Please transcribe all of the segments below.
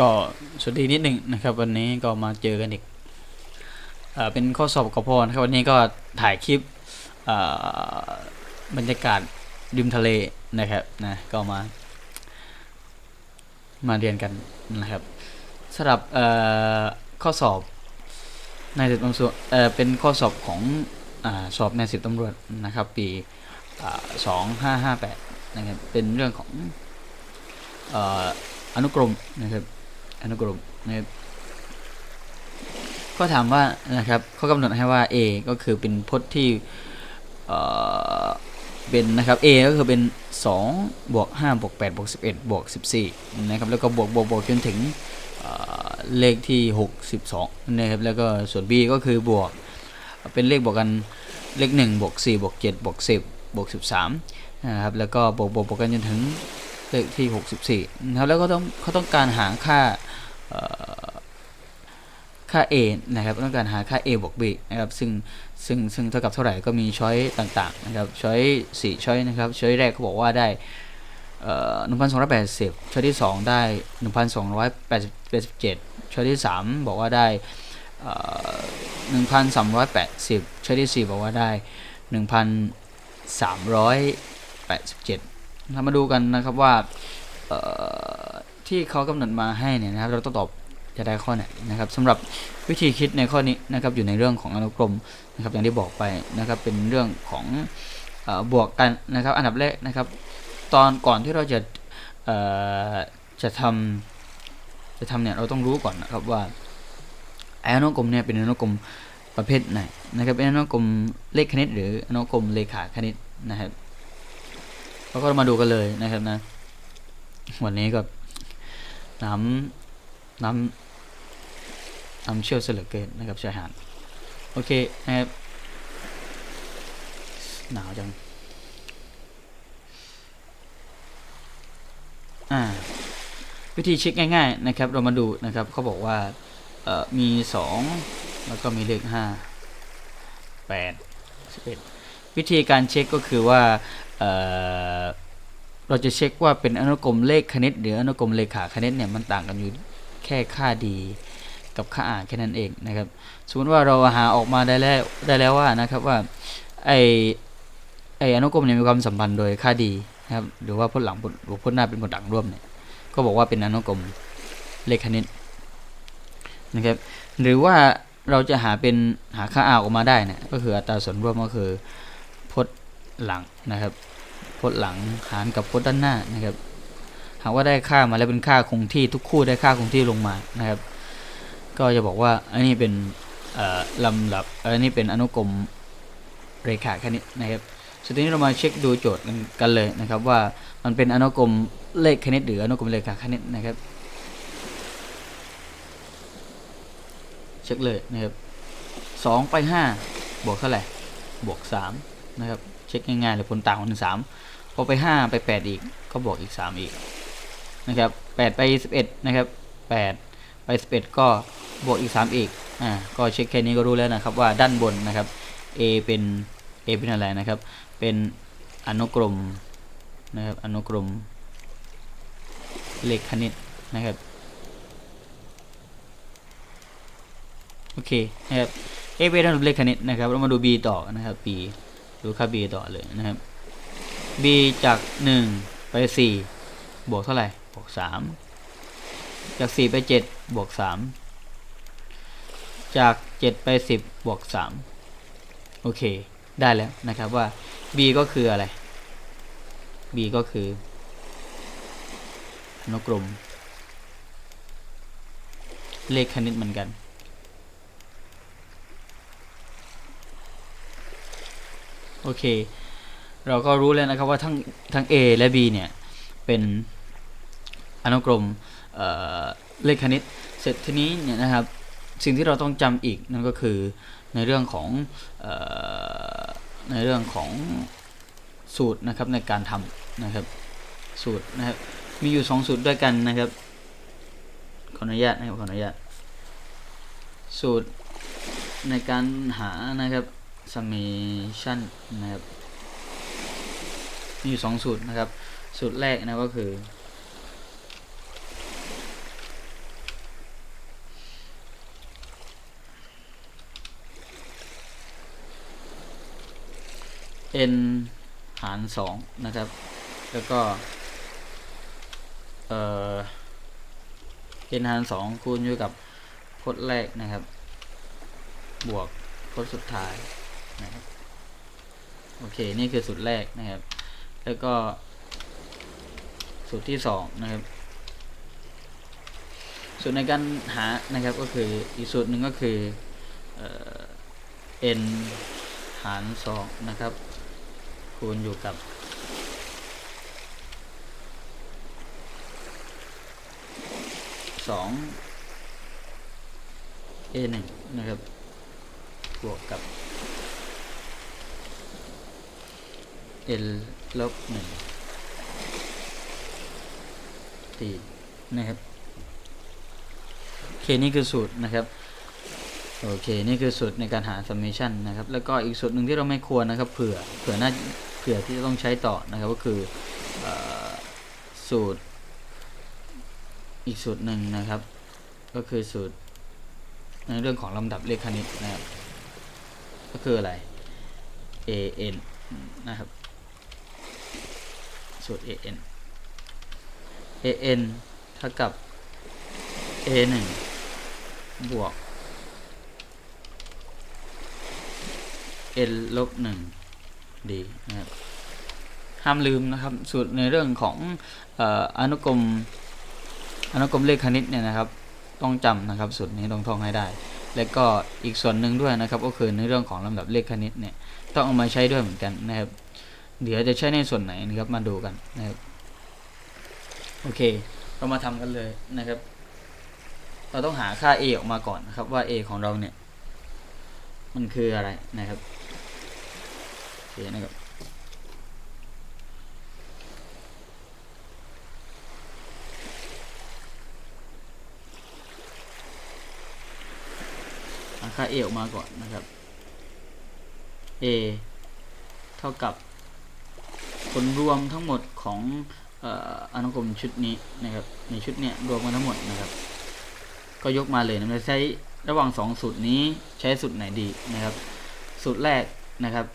ก็สวัสดีนิดหนึ่งนะครับ วันนี้ก็มาเจอกันอีกเอเป็นข้อสอบกพนะครับวันนี้ก็ถ่ายคลิปบรรยากาศริมทะเลนะครับนะก็มา มาเรียนกันนะครับสำหรับข้อสอบในสิบตำรวจเเป็นข้อสอบของอสอบในสิบตำรวจนะครับ ปีสองห้าห้าแปดนะครับเป็นเรื่องของออนุกรมนะครับ อนุกรมนะครับก็ถามว่านะครับเขากำหนดให้ว่า A ก็คือเป็นพจน์ที่เเป็นนะครับ A ก็คือเป็น 2 บวก 5 บวก 8 บวก 11 บวก 14 นะครับ แล้วก็บวกบวกบวกจนถึงเเลขที่ 62 นะครับ แล้วก็ส่วน B ก็คือบวก เป็นเลขบวกกันเลข 1 บวก 4 บวก 7 บวก 10 บวก 13 นะครับ แล้วก็บวกบวกบวกกันจนถึงเลขที่ 64 นะครับ แล้วก็ต้องเขาต้องการหาค่า ค่า a นะครับต้องการหาค่า a บวก b นะครับซึ่งซึ่งซึ่งเท่ากับเท่าไหร่ก็มีช้อยต่างๆนะครับช้อยสี่ช้อยนะครับช้อยแรกเขาบอกว่าได้เอ่อ1,280ช้อยที่2ได้1,287ช้อยที่3บอกว่าได้เอ่อ1,380ช้อยที่4บอกว่าได้1,387เรามาดูกันนะครับว่า ที่เขากำหนดมาให้เนี่ยนะครับ เราต้องตอบจะได้ข้อไหนนะครับสำหรับวิธีคิดในข้อนี้นะครับอยู่ในเรื่องของอนุกรมนะครับอย่างที่บอกไปนะครับเป็นเรื่องของอบวกกันนะครับ อันดับแรกนะครับ ตอนก่อนที่เราจะจะทำจะทำเนี่ยเราต้องรู้ก่อนนะครับว่าไอ้อนุกรมเนี่ยเป็นอนุกรมประเภทไหนนะครับเป็นอนุกรมเลขคณิต หรืออนุกรมเลขาคณิตนะครับเราก็มาดูกันเลยนะครับนะวันนี้ก็ น้ำน้ำน้ำเชี่ยวเสยเหลือเกินนะครับชายหาดโอเคนะครับหนาวจังอ่าวิธีเช็คง่ายๆนะครับเรามาดูนะครับเขาบอกว่ามีสองแล้วก็มีเลขห้าแปดสิบเอ็ดวิธีการเช็คก็คือว่า เราจะเช็คว่าเป็นอนุกรมเลขคณิต หรืออนุกรมเลขาคณิตเนี่ยมันต่างกันอยู่แค่ค่าดีกับค่าอ่านแค่นั้นเองนะครับสมมติว่าเราหาออกมาได้แล้วได้แล้วว่านะครับว่าไอไออนุกรมเนี่ยมีความสัมพันธ์โดยค่าดีนะครับหรือว่าพจน์หลังพจน์หรือพจน์หน้าเป็นพจน์หลังร่วมเนี่ยก็บอกว่าเป็นอนุกรมเลขคณิตนะครับหรือว่าเราจะหาเป็นหาค่าอ่านออกมาได้เนี่ยก็คืออัตราส่วนร่วมก็คือพจน์หลังนะครับ พจน์หลังหารกับพจน์ด้านหน้านะครับ หากว่าได้ค่ามาแล้วเป็นค่าคงที่ทุกคู่ได้ค่าคงที่ลงมานะครับ ก็จะบอกว่าอันนี้เป็นลำดับอันนี้เป็นอนุกรมเรขาคณิตนะครับสุดท้ายนี้เรามาเช็คดูโจทย์กันเลยนะครับว่ามันเป็นอนุกรมเลขคณิตหรืออนุกรมเรขาคณิตนะครับ เช็คเลยนะครับสองไปห้าบวกเท่าไหร่บวกสามนะครับเช็คง่ายๆเลยผลต่างของหนึ่งสาม อไปห้าไปแปดอีกก็บวกอีกสามอีกนะครับแปดไปสิบเอ็ดนะครับแปดไปสิบเอ็ดก็บวกอีกสามอีกอ่าก็เช็คแค่นี้ก็รู้แล้วนะครับว่าด้านบนนะครับ A เป็น A เป็นอะไรนะครับ เป็นอนุกรมนะครับอนุกรมเลขคณิตนะครับโอเคนะครับ A เป็นอนุกรมเลขคณิตนะครับเรามาดู B ต่อนะครับ B ดูค่า b ต่อเลยนะครับ b จาก 1 ไป 4 บวกเท่าไหร่ บวก 3 จาก 4 ไป 7 บวก 3 จาก 7 ไป 10 บวก 3 โอเค ได้แล้วนะครับว่า b ก็คืออะไร b ก็คืออนุกรม เลขคณิตเหมือนกันโอเค เราก็รู้แล้วนะครับว่าทั้งทั้ง A และ B เนี่ยเป็นอนุกรมเเลขคณิต เสร็จทีนี้เนี่ยนะครับสิ่งที่เราต้องจำอีกนั่นก็คือในเรื่องของออในเรื่องของสูตรนะครับในการทำนะครับสูตรนะครับมีอยู่ 2 สูตรด้วยกันนะครับขออนุญาตนะครับขออนุญาตสูตรในการหานะครับ summation นะครับ มีอยู่สองสูตรนะครับ สูตรแรกนะก็คือ n หารสองนะครับ แล้วก็ เอ่อ n หารสองคูณอยู่กับพจน์แรกนะครับ บวกพจน์สุดท้ายนะครับ โอเค นี่คือสูตรแรกนะครับ แล้วก็ สูตรที่สองนะครับ สูตรในการหานะครับก็คืออีกสูตรหนึ่งก็คือเอ่อ n หารสองนะครับ คูณอยู่กับสอง a หนึ่งนะครับบวกกับ l ลบหนึ่งตีนะครับโอเคนี่คือสูตรนะครับโอเคนี่คือสูตรในการหา summation นะครับ แล้วก็อีกสูตรหนึ่งที่เราไม่ควรนะครับเผื่อเผื่อน่าเผื่อที่จะต้องใช้ต่อนะครับก็คือเออสูตร อีกสูตรหนึ่งนะครับ ก็คือสูตรในเรื่องของลำดับเลขคณิตนะครับ ก็คืออะไร a n นะครับ สูตร a n a n เท่ากับ a 1บวก n ลบ1ดีนะครับห้ามลืมนะครับสูตรในเรื่องของออนุกรมอนุกรมเลขคณิตเนี่ยนะครับ ต้องจำนะครับสูตรนี้ต้องท่องให้ได้ แล้วก็อีกส่วนหนึ่งด้วยนะครับ ก็คือในเรื่องของลำดับเลขคณิตเนี่ยต้องเอามาใช้ด้วยเหมือนกันนะครับ เดี๋ยวจะใช้ในส่วนไหนนะครับมาดูกันนะครับโอเค เรามาทำกันเลยนะครับ เราต้องหาค่า a ออกมาก่อนนะครับว่า a ของเราเนี่ย มันคืออะไรนะครับโอเคนะครับหาค่า a ออกมาก่อนนะครับ a เท่ากับ ผลรวมทั้งหมดของอนุกรมชุดนี้นะครับในชุดเนี้ยรวมกันทั้งหมดนะครับ ก็ยกมาเลยนะจะใช้ระหว่างสองสูตรนี้ใช้สูตรไหนดีนะครับ สูตรแรกนะครับ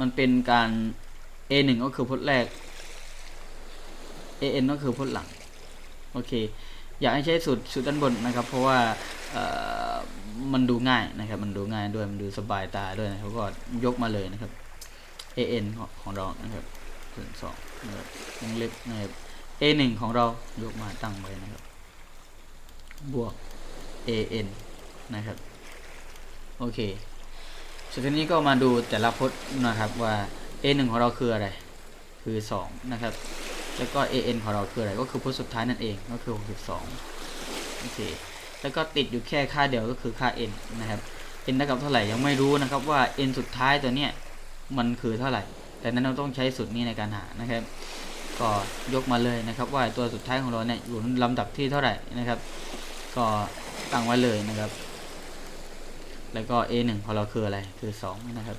มันเป็นการ a 1ก็คือพจน์แรก a n ก็คือพจน์หลังโอเค อยากให้ใช้สูตรสูตรด้านบนนะครับ เพราะว่ามันดูง่ายนะครับ มันดูง่ายด้วยมันดูสบายตาด้วยนะครับก็ยกมาเลยนะครับ a n ของของเรานะครับส่วนสองนะครับวงเล็บนะครับ a 1ของเรายกมาตั้งไว้นะครับ บวก a n นะครับ โอเคสุดท้ายนี้ก็มาดูแต่ละพจน์นะครับว่า a 1ของเราคืออะไร คือ 2 นะครับ แล้วก็ a n ของเราคืออะไร ก็คือพจน์สุดท้ายนั่นเอง ก็คือ 62 โอเค แล้วก็ติดอยู่แค่ค่าเดียวก็คือค่า n นะครับ n เท่ากับเท่าไหร่ยังไม่รู้นะครับว่า n สุดท้ายตัวเนี้ย มันคือเท่าไหร่ แต่นั้นเราต้องใช้สูตรนี้ในการหานะครับ ก็ยกมาเลยนะครับ ว่าตัวสุดท้ายของเราเนี่ยอยู่ลำดับที่เท่าไหร่นะครับ ก็ตั้งไว้เลยนะครับ แล้วก็ a 1ของเราคืออะไรคือ 2 นะครับ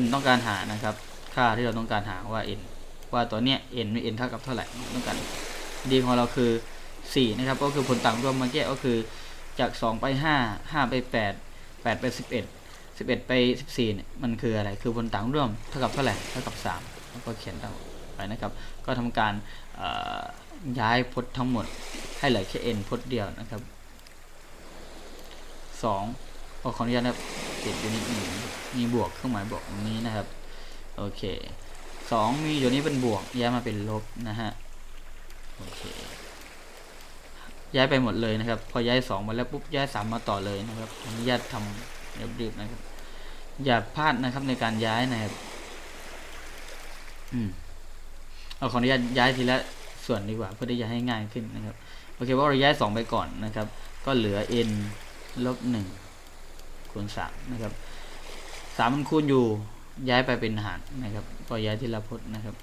n ต้องการหานะครับ ค่าที่เราต้องการหาว่า n ว่าตัวเนี้ย n มี n เท่ากับเท่าไหร่ต้องการ d ของเราคือ 4 นะครับ ก็คือผลต่างรวมมื่อกี้ก็คือจาก 2 ไป 5 5 ไป 8 8 ไป 11 11ไป14เนี่ยมันคืออะไรคือผลต่างร่วมเท่ากับเท่าไหร่เท่ากับ3แล้วก็เขียนตามไปนะครับ ก็ทำการย้ายพจน์ทั้งหมดให้เหลือแค่ n พจน์เดียวนะครับ2ขอขออนุญาตนะครับติดอยู่นิดหนึ่งมีบวกเครื่องหมายบวกตรงนี้นะครับโอเค2มีอยู่นี้เป็นบวกย้ายมาเป็นลบนะฮะโอเคย้ายไปหมดเลยนะครับ พอย้าย2มาแล้วปุ๊บย้าย3มาต่อเลยนะครับอนุญาตทำ รีบๆนะครับ อย่าพลาดนะครับในการย้ายนะครับ อืมเอาขออนุญาตย้ายทีละส่วนดีกว่า เพื่อที่จะให้ง่ายขึ้นนะครับ โอเคว่าเราย้าย2ไปก่อนนะครับ ก็เหลือ n ลบ1คูณ3นะครับ3มันคูณอยู่ย้ายไปเป็นหารนะครับ ก็ย้ายทีละพจน์นะครับ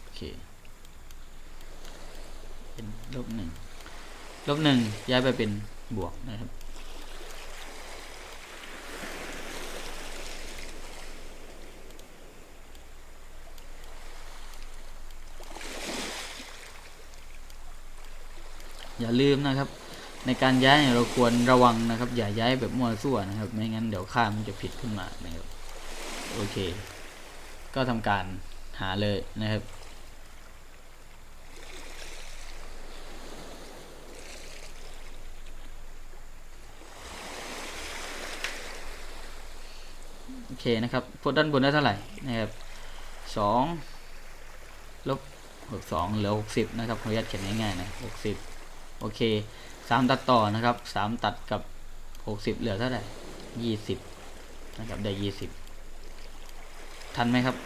โอเคเป็นลบหนึ่งลบหนึ่งย้ายไปเป็น บวกนะครับ อย่าลืมนะครับ ในการย้ายเราควรระวังนะครับ อย่าย้ายแบบมั่วซั่วนะครับ ไม่งั้นเดี๋ยวค่ามันจะผิดขึ้นมานะครับ โอเค ก็ทำการหาเลยนะครับ เคนะครับพดด้านบนได้เท่าไหร่นะครับสองลบหกสองเหลือหกสิบนะครับขออนุญาตเขียนง่ายๆนะหกสิบโอเคสามตัดต่อนะครับสามตัดกับหกสิบเหลือเท่าไหร่ยี่สิบนะครับได้ยี่สิบทันไหมครับ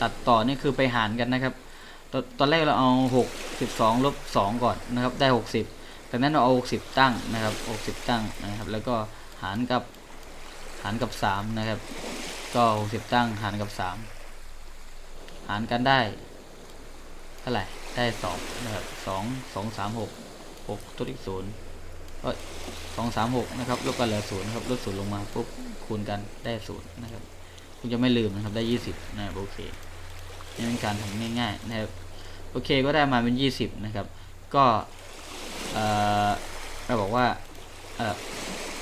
ตัดต่อนี่คือไปหารกันนะครับตอนตอนแรกเราเอาหกสิบสองลบสองก่อนนะครับ ได้หกสิบจากนั้นเราเอาหกสิบตั้งนะครับหกสิบตั้งนะครับ แล้วก็หารกับ หารกับสามนะครับ ก็หกสิบตั้งหารกับสามหารกันได้เท่าไหร่ได้สองนะครับสองสองสามหกหกตัวอีกศูนย์ก็สองสามหกนะครับลบกันเหลือศูนย์นะครับลดศูนย์ลงมาปุ๊บคูณกันได้ศูนย์นะครับคุณจะไม่ลืมนะครับได้ยี่สิบนะครับโอเคนี่เป็นการทำง่ายๆนะครับโอเคก็ได้มาเป็นยี่สิบนะครับ ก็เราบอกว่า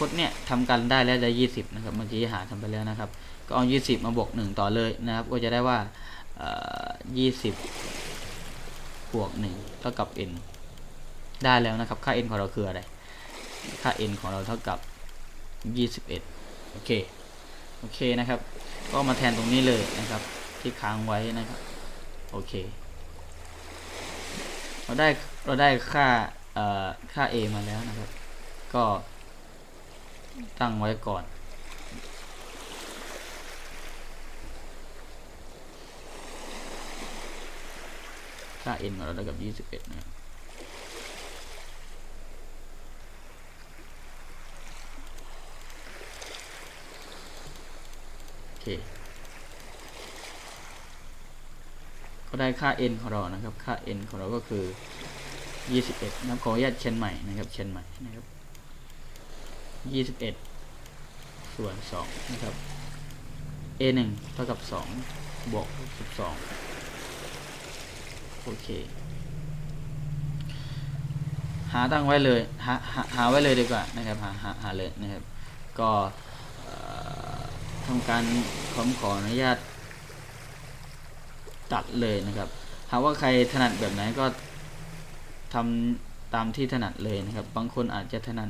เอ่อพจน์เนี่ยทำกันได้แล้วได้ยี่สิบนะครับเมื่อกี้หาทำไปแล้วนะครับ ก็เอายี่สิบมาบวกหนึ่งต่อเลยนะครับ ก็จะได้ว่ายี่สิบบวกหนึ่งเท่ากับ n ได้แล้วนะครับ ค่า n ของเราคืออะไร ค่า n ของเราเท่ากับยี่สิบเอ็ดโอเค โอเคนะครับ ก็มาแทนตรงนี้เลยนะครับ ที่ค้างไว้นะครับ โอเค เราได้ เราได้ค่า เอ่อ ค่า a มาแล้วนะครับ ก็ ตั้งไว้ก่อน ค่า n ของเราได้กับ 21 นะโอเค ก็ได้ค่า n ของเรานะครับ ค่า n ของเราก็คือ 21 นะครับขออนุญาตเชนใหม่นะครับ เชนใหม่นะครับ ยี่สิบเอ็ดส่วนสองนะครับ a หนึ่งเท่ากับสองบวกสิบสองโอเค หาตั้งไว้เลย หาหาหาไว้เลยดีกว่านะครับ หาหาหาเลยนะครับ ก็ทำการผมขออนุญาตตัดเลยนะครับ หากว่าใครถนัดแบบไหนก็ทำตามที่ถนัดเลยนะครับ บางคนอาจจะถนัด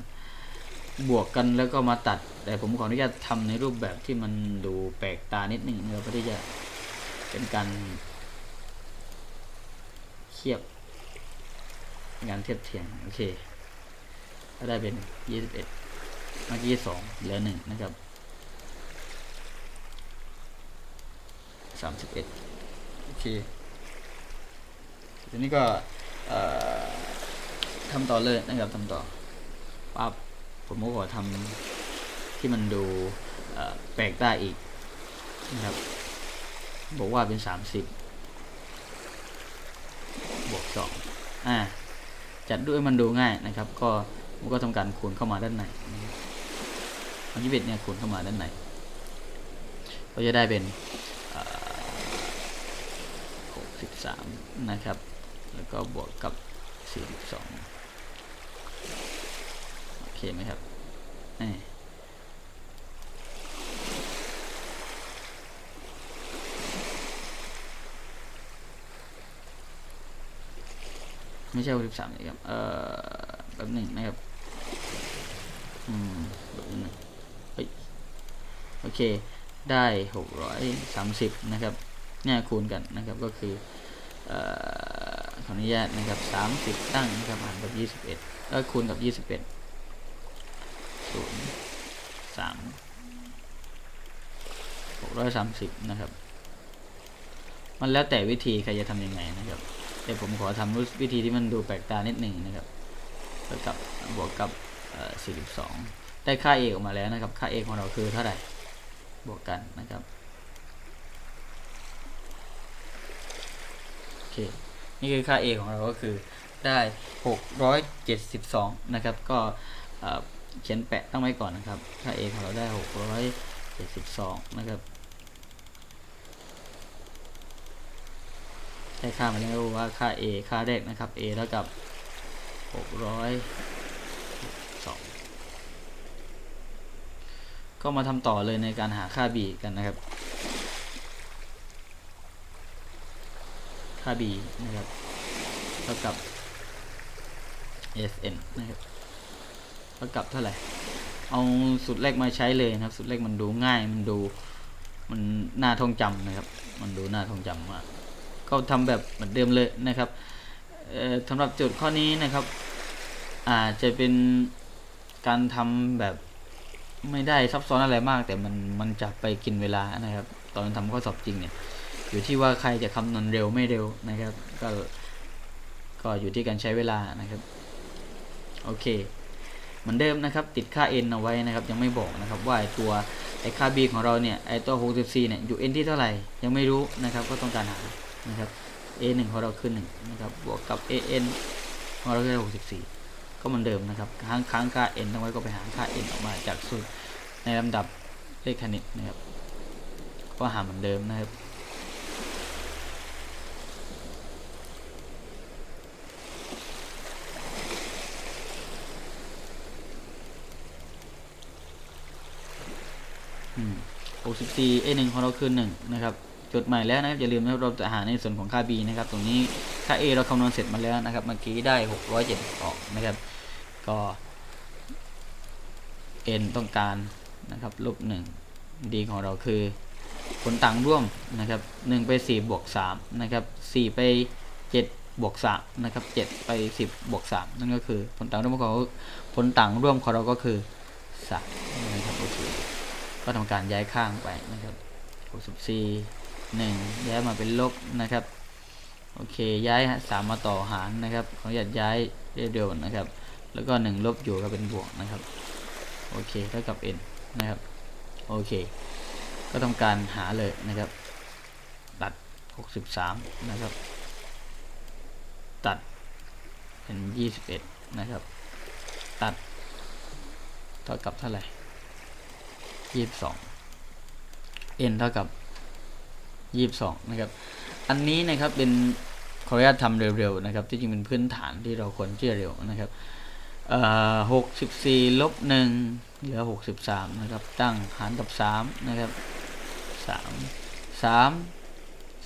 บวกกันแล้วก็มาตัด แต่ผมขออนุญาตทำในรูปแบบที่มันดูแปลกตานิดหนึ่งนะครับเพื่อที่จะเป็นการเทียบงานเทียบเทียงโอเคก็ได้เป็นยี่สิบเอ็ดเมื่อกี้สองเหลือหนึ่งนะครับสามสิบเอ็ดโอเคทีนี้ก็ทำต่อเลยนะครับทำต่อปั๊บ ผมก็ขอทำที่มันดูแปลกตาอีกนะครับบอกว่าเป็น 30 บวก2อ่าจัดด้วยมันดูง่ายนะครับ ก็มันก็ทำการคูณเข้ามาด้านในอันยี่สิบเนี่ยคูณเข้ามาด้านในก็จะได้เป็น63 นะครับ แล้วก็บวกกับ 42 ไหมครับไม่ใช่สิบสามเลยครับ เอ่อแบบหนึ่งนะครับ อืมแบบหนึ่งเฮ้ย โอเค ได้หกร้อยสามสิบนะครับเนี่ยคูณกันนะครับ ก็คือ เอ่อ ขออนุญาตนะครับสามสิบตั้งนะครับหารกับยี่สิบเอ็ดก็คูณกับยี่สิบเอ็ด ศูนย์สามหกร้อยสามสิบนะครับ มันแล้วแต่วิธีใครจะทำยังไงนะครับ แต่ผมขอทำวิธีที่มันดูแปลกตานิดหนึ่งนะครับเท่ากับบวกกับสี่สิบสองได้ค่า a ออกมาแล้วนะครับ ค่า a ของเราคือเท่าไหร่ บวกกันนะครับโอเค นี่คือค่า a ของเราก็คือได้หกร้อยเจ็ดสิบสองนะครับ ก็ เอ่อเขียนแปะตั้งไว้ก่อนนะครับ ค่า a ของเราได้หกร้อยเจ็ดสิบสองนะครับได้ค่ามาแล้วว่าค่า a ค่าแรกนะครับ a เท่ากับหกร้อยสองก็มาทำต่อเลยในการหาค่า b กันนะครับ ค่า b นะครับ เท่ากับ sn นะครับ ท่ากับเท่าไหร่ เอาสูตรแรกมาใช้เลยนะครับ สูตรแรกมันดูง่าย มันดู มันน่าท่องจำนะครับ มันดูน่าท่องจำมากก็ทำแบบเหมือนเดิมเลยนะครับเอ่อสำหรับโจทย์ข้อนี้นะครับ อาจจะเป็นการทำแบบไม่ได้ซับซ้อนอะไรมาก แต่มันมันจะไปกินเวลานะครับ ตอนทำข้อสอบจริงเนี่ย อยู่ที่ว่าใครจะคำนวณเร็วไม่เร็วนะครับ ก็ก็อยู่ที่การใช้เวลานะครับ โอเค เหมือนเดิมนะครับ ติดค่า n เอาไว้นะครับ ยังไม่บอกนะครับว่าตัวไอ้ค่า b ของเราเนี่ยไอ้ตัว 64 เนี่ยอยู่ n ที่เท่าไหร่ยังไม่รู้นะครับก็ต้องการหานะครับ a 1ของเราคือ1นะครับบวกกับ a n ของเราคือ64 ก็เหมือนเดิมนะครับค้างค้างค่า n เอาไว้ก็ไปหาค่า n ออกมาจากสูตรในลำดับเลขคณิตนะครับก็หาเหมือนเดิมนะครับ อืม 64 a 1 ของเราคือ1นะครับจดใหม่แล้วนะครับอย่าลืมนะครับเราจะหาในส่วนของค่า b นะครับตรงนี้ค่า a เราคำนวณเสร็จมาแล้วนะครับเมื่อกี้ได้ 672นะครับก็ n ต้องการนะครับลบ1 d ของเราคือผลต่างร่วมนะครับ1ไป4บวก3นะครับ4ไป7บวก3นะครับ7ไป 10บวก3นั่นก็คือผลต่างร่วมของผลต่างร่วมของเราก็คือ3นะครับโอเค ก็ทำการย้ายข้างไปนะครับ64 1ย้ายมาเป็นลบนะครับโอเคย้ายสามมาต่อหารนะครับขออนุญาตย้ายเร็วๆนะครับ แล้วก็1ลบอยู่ก็เป็นบวกนะครับโอเคเท่ากับ n นะครับโอเค ก็ทำการหาเลยนะครับ ตัด 63 นะครับ ตัดเป็น 21 นะครับ ตัดเท่ากับเท่าไหร่ ยี่สิบสอง n เท่ากับยี่สิบสองนะครับ อันนี้นะครับเป็นขออนุญาตทำเร็วๆนะครับ ที่จริงเป็นพื้นฐานที่เราควรที่จะเร็วนะครับหกสิบสี่ลบหนึ่งเหลือหกสิบสามนะครับ ตั้งหารกับสามนะครับสามสาม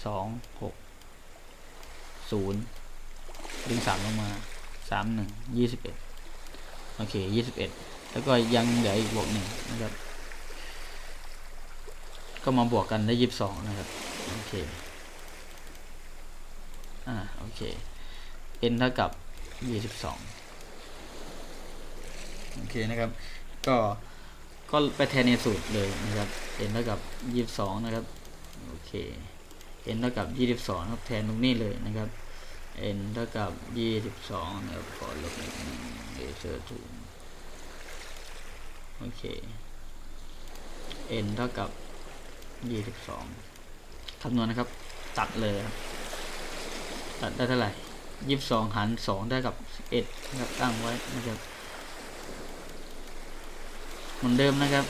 สองหกศูนย์ดึงสามลงมาสามหนึ่งยี่สิบเอ็ดโอเคยี่สิบเอ็ดแล้วก็ยังเหลืออีกบวกหนึ่งนะครับ ก็มาบวกกันได้ยี่สิบสองนะครับโอเคอ่าโอเค n เท่ากับยี่สิบสองโอเคนะครับ ก็ก็ไปแทนในสูตรเลยนะครับ n เท่ากับยี่สิบสองนะครับโอเค n เท่ากับยี่สิบสองครับแทนตรงนี้เลยนะครับ n เท่ากับยี่สิบสองนะครับขอลบหนึ่งเอเซอร์ถูกโอเค n เท่ากับ ยี่สิบสองคำนวณนะครับ ตัดเลยครับ ตัดได้เท่าไหร่ยี่สิบสองหารสองได้กับเอ็ดนะครับตั้งไว้นะครับเหมือนเดิมนะครับ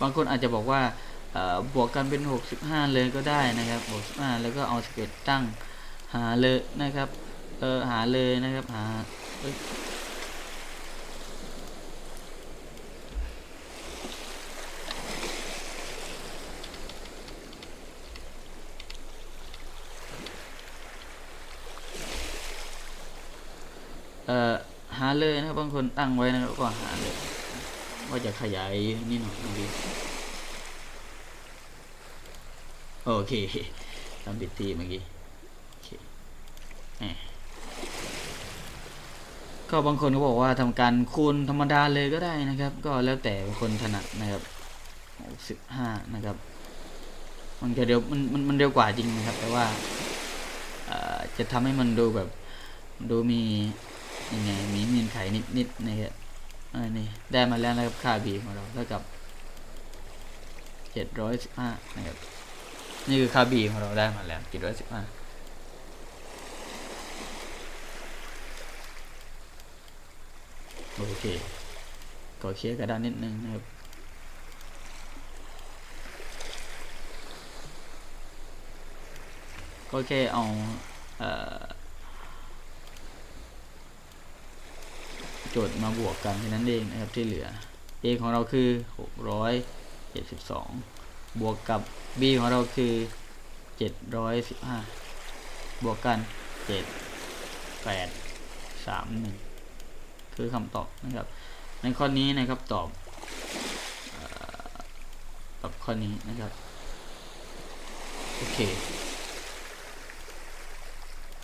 บางคนอาจจะบอกว่าบวกกันเป็นหกสิบห้าเลยก็ได้นะครับหกสิบห้าแล้วก็เอาสิบเอ็ดตั้งหาเลยนะครับเออหาเลยนะครับหาเอ้ยเอ่อหาเลยนะ คนตั้งไว้นะครับก็หาเลยว่าจะขยายนี่หน่อยดูดิโอเคทำผิดที่เมื่อกี้โอเคก็บางคนก็บอกว่าทำการคูณธรรมดาเลยก็ได้นะครับ ก็แล้วแต่คนถนัดนะครับหกสิบห้านะครับ มันจะเร็วมันมันมันเร็วกว่าจริงนะครับ แต่ว่าจะทำให้มันดูแบบดูมี ยังไงมีเงื่อนไขนิดๆนะครับอันนี้ได้มาแล้วนะครับค่า b ของเราเท่ากับเจ็ดร้อยสิบห้านะครับนี่คือค่า b ของเราได้มาแล้วเจ็ดร้อยสิบห้าโอเคก็เคลียร์กระดานนิดนึงนะครับก็แค่เอาเอ่อ จทย์มาบวกกันแค่นั้นเองนะครับที่เหลือ a ของเราคือ 672 บวกกับ b ของเราคือ 715 บวกกัน 7 8 3 1 คือคำตอบนะครับ ในข้อนี้นะครับตอบตอบข้อนี้นะครับ โอเค